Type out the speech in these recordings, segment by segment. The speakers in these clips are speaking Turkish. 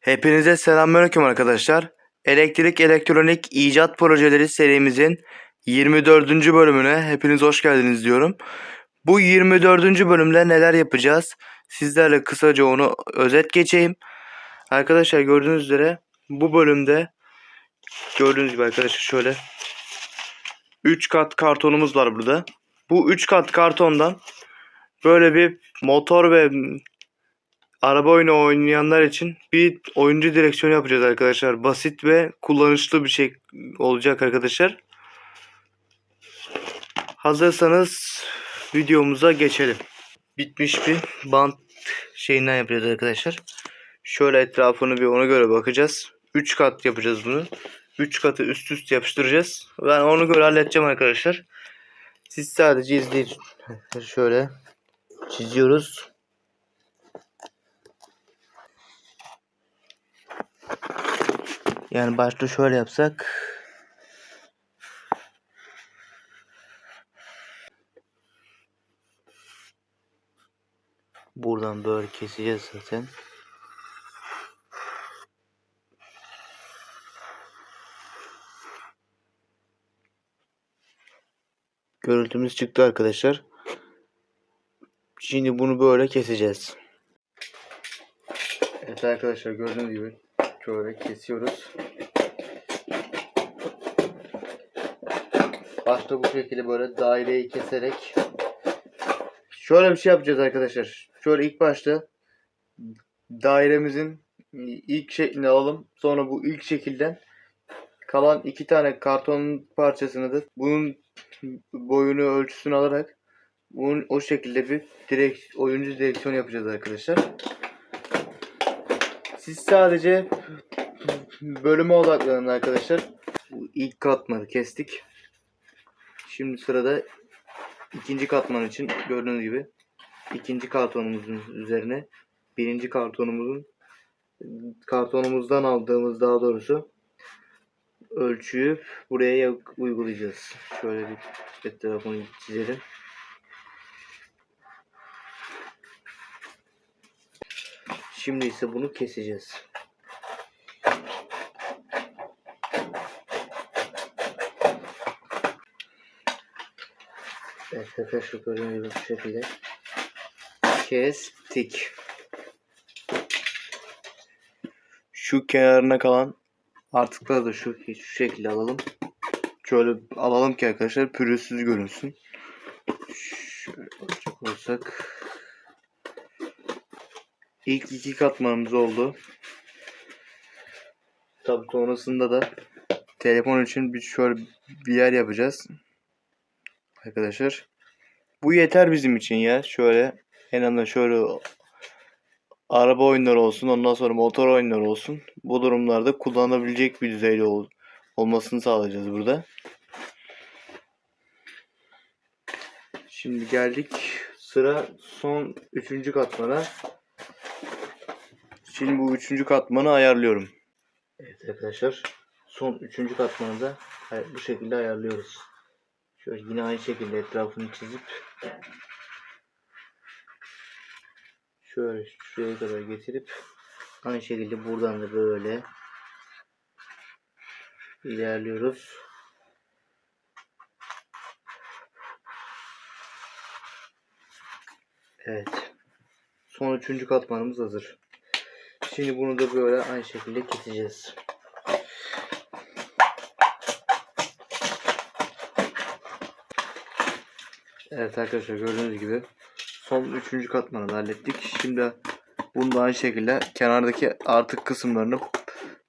Hepinize selamünaleyküm arkadaşlar. Elektrik elektronik icat projeleri serimizin 24. bölümüne hepiniz hoş geldiniz diyorum. Bu 24. bölümde neler yapacağız? Sizlerle kısaca onu özet geçeyim. Arkadaşlar gördüğünüz üzere bu bölümde gördüğünüz gibi arkadaşlar şöyle 3 kat kartonumuz var burada. Bu 3 kat kartondan böyle bir motor ve araba oyunu oynayanlar için bir oyuncu direksiyonu yapacağız arkadaşlar. Basit ve kullanışlı bir şey olacak arkadaşlar. Hazırsanız videomuza geçelim. Bitmiş bir bant şeyinden yapacağız arkadaşlar. Şöyle etrafını bir ona göre bakacağız. 3 kat yapacağız bunu. 3 katı üst üste yapıştıracağız. Ben onu göre halledeceğim arkadaşlar. Siz sadece izleyin. Şöyle çiziyoruz. Yani başta şöyle yapsak. Buradan böyle keseceğiz zaten. Görüntümüz çıktı arkadaşlar. Şimdi bunu böyle keseceğiz. Evet arkadaşlar gördüğünüz gibi şöyle kesiyoruz. Başta bu şekilde böyle daireyi keserek şöyle bir şey yapacağız arkadaşlar. Şöyle ilk başta dairemizin ilk şeklini alalım. Sonra bu ilk şekilden kalan iki tane karton parçasını da bunun boyunu ölçüsünü alarak bunun o şekilde bir direkt oyuncu direksiyon yapacağız arkadaşlar. Siz sadece bölüme odaklanın arkadaşlar. İlk katmanı kestik. Şimdi sırada ikinci katman için gördüğünüz gibi ikinci kartonumuzun üzerine birinci kartonumuzun kartonumuzdan aldığımız daha doğrusu ölçüyü buraya uygulayacağız. Şöyle bir etrafını çizelim. Şimdi ise bunu keseceğiz. Evet arkadaşlar gördüğünüz gibi bu şekilde kestik. Şu kenarına kalan artıkları da şu, şu şekilde alalım. Şöyle alalım ki arkadaşlar pürüzsüz görünsün. Şöyle olursak. İlk iki katmanımız oldu. Tabi sonrasında da telefon için bir şöyle bir yer yapacağız. Arkadaşlar. Bu yeter bizim için ya. Şöyle en azından şöyle araba oyunları olsun. Ondan sonra motor oyunları olsun. Bu durumlarda kullanabilecek bir düzeyde ol olmasını sağlayacağız burada. Şimdi geldik sıra son üçüncü katmana. Şimdi bu üçüncü katmanı ayarlıyorum. Evet arkadaşlar. Son üçüncü katmanı da bu şekilde ayarlıyoruz. Şöyle yine aynı şekilde etrafını çizip şöyle şuraya kadar getirip aynı şekilde buradan da böyle ilerliyoruz. Evet. Son üçüncü katmanımız hazır. Şimdi bunu da böyle aynı şekilde keseceğiz. Evet arkadaşlar gördüğünüz gibi son üçüncü katmanı da hallettik. Şimdi bunu da aynı şekilde kenardaki artık kısımlarını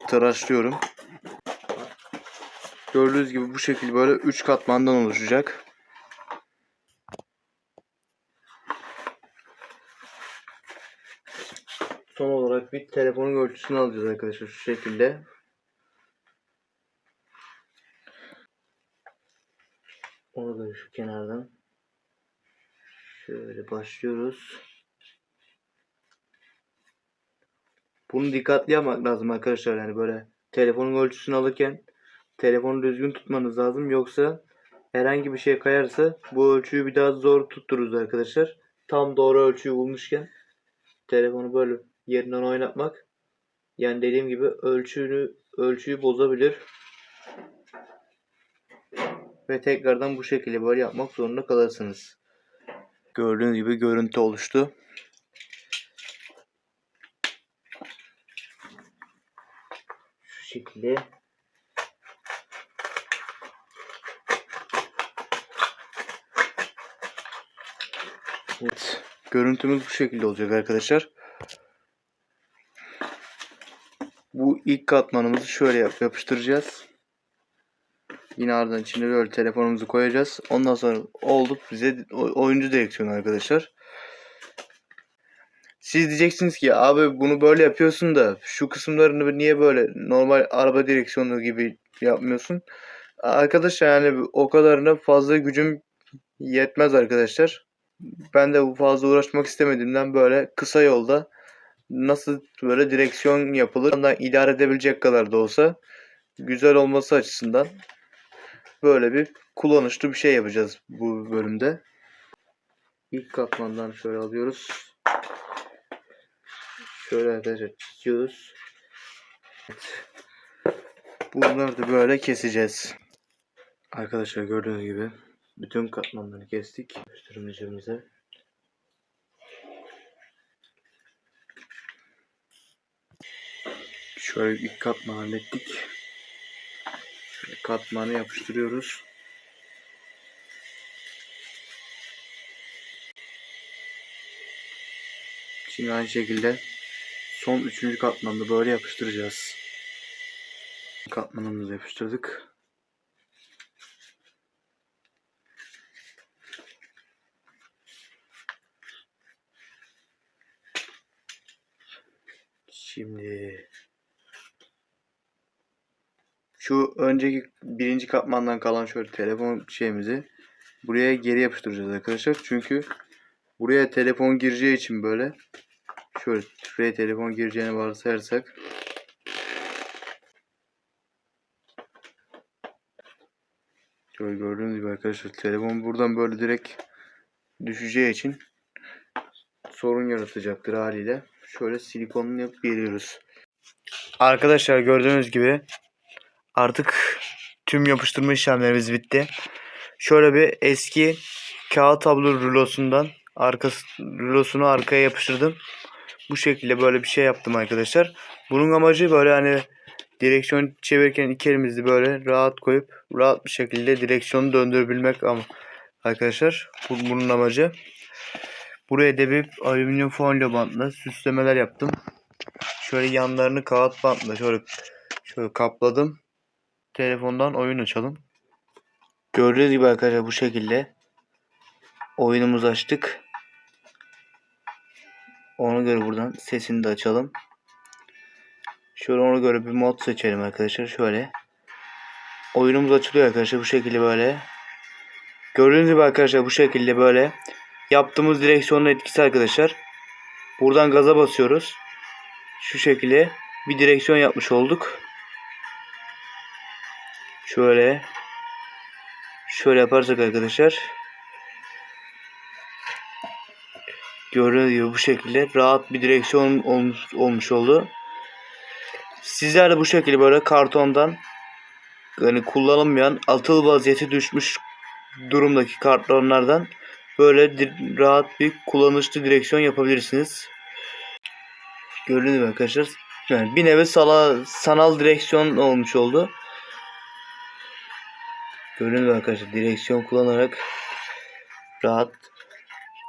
tıraşlıyorum. Gördüğünüz gibi bu şekilde böyle 3 katmandan oluşacak. Son olarak bir telefonun ölçüsünü alacağız arkadaşlar şu şekilde. Onu da şu kenardan şöyle başlıyoruz. Bunu dikkatli yapmak lazım arkadaşlar yani böyle telefonun ölçüsünü alırken telefonu düzgün tutmanız lazım yoksa herhangi bir şey kayarsa bu ölçüyü bir daha zor tuttururuz arkadaşlar. Tam doğru ölçüyü bulmuşken telefonu böyle yerinden oynatmak Yani dediğim gibi ölçünü ölçüyü bozabilir. Ve tekrardan bu şekilde böyle yapmak zorunda kalırsınız. Gördüğünüz gibi görüntü oluştu. Şu şekilde Evet. Görüntümüz bu şekilde olacak arkadaşlar. Bu ilk katmanımızı şöyle yap yapıştıracağız. Yine ardından içine böyle telefonumuzu koyacağız. Ondan sonra oldu bize oyuncu direksiyonu arkadaşlar. Siz diyeceksiniz ki abi bunu böyle yapıyorsun da şu kısımlarını niye böyle normal araba direksiyonu gibi yapmıyorsun? Arkadaşlar yani o kadarına fazla gücüm yetmez arkadaşlar. Ben de bu fazla uğraşmak istemediğimden böyle kısa yolda nasıl böyle direksiyon yapılır ondan idare edebilecek kadar da olsa güzel olması açısından böyle bir kullanışlı bir şey yapacağız bu bölümde. İlk katmandan şöyle alıyoruz. Şöyle arkadaşlar çiziyoruz. Bunları da böyle keseceğiz. Arkadaşlar gördüğünüz gibi bütün katmanları kestik. Göstermeyeceğimize. Şöyle ilk katmanı hallettik. Şöyle katmanı yapıştırıyoruz. Şimdi aynı şekilde son üçüncü katmanı böyle yapıştıracağız. Katmanımızı yapıştırdık. Şimdi şu önceki birinci katmandan kalan şöyle telefon şeyimizi buraya geri yapıştıracağız arkadaşlar. Çünkü buraya telefon gireceği için böyle şöyle şuraya telefon gireceğini varsayarsak şöyle gördüğünüz gibi arkadaşlar telefon buradan böyle direkt düşeceği için sorun yaratacaktır haliyle. Şöyle silikonunu yapıp geliyoruz. Arkadaşlar gördüğünüz gibi artık tüm yapıştırma işlemlerimiz bitti. Şöyle bir eski kağıt tablo rulosundan arkası rulosunu arkaya yapıştırdım. Bu şekilde böyle bir şey yaptım arkadaşlar. Bunun amacı böyle hani direksiyon çevirirken iki elimizi böyle rahat koyup rahat bir şekilde direksiyonu döndürebilmek ama arkadaşlar bu, bunun amacı. Buraya da bir alüminyum folyo bantla süslemeler yaptım. Şöyle yanlarını kağıt bantla şöyle şöyle kapladım. Telefondan oyun açalım. Gördüğünüz gibi arkadaşlar bu şekilde oyunumuzu açtık. Ona göre buradan sesini de açalım. Şöyle ona göre bir mod seçelim arkadaşlar. Şöyle. Oyunumuz açılıyor arkadaşlar bu şekilde böyle. Gördüğünüz gibi arkadaşlar bu şekilde böyle yaptığımız direksiyonun etkisi arkadaşlar. Buradan gaza basıyoruz. Şu şekilde bir direksiyon yapmış olduk. Şöyle şöyle yaparsak arkadaşlar gördüğünüz gibi bu şekilde rahat bir direksiyon olmuş, olmuş oldu. Sizler de bu şekilde böyle kartondan yani kullanılmayan atıl vaziyete düşmüş durumdaki kartonlardan böyle rahat bir kullanışlı direksiyon yapabilirsiniz. Gördüğünüz gibi arkadaşlar yani bir nevi sala, sanal direksiyon olmuş oldu. Gibi arkadaşlar direksiyon kullanarak rahat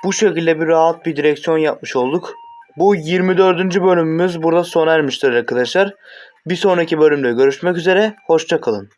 bu şekilde bir rahat bir direksiyon yapmış olduk. Bu 24. bölümümüz burada sona ermiştir arkadaşlar. Bir sonraki bölümde görüşmek üzere. Hoşçakalın.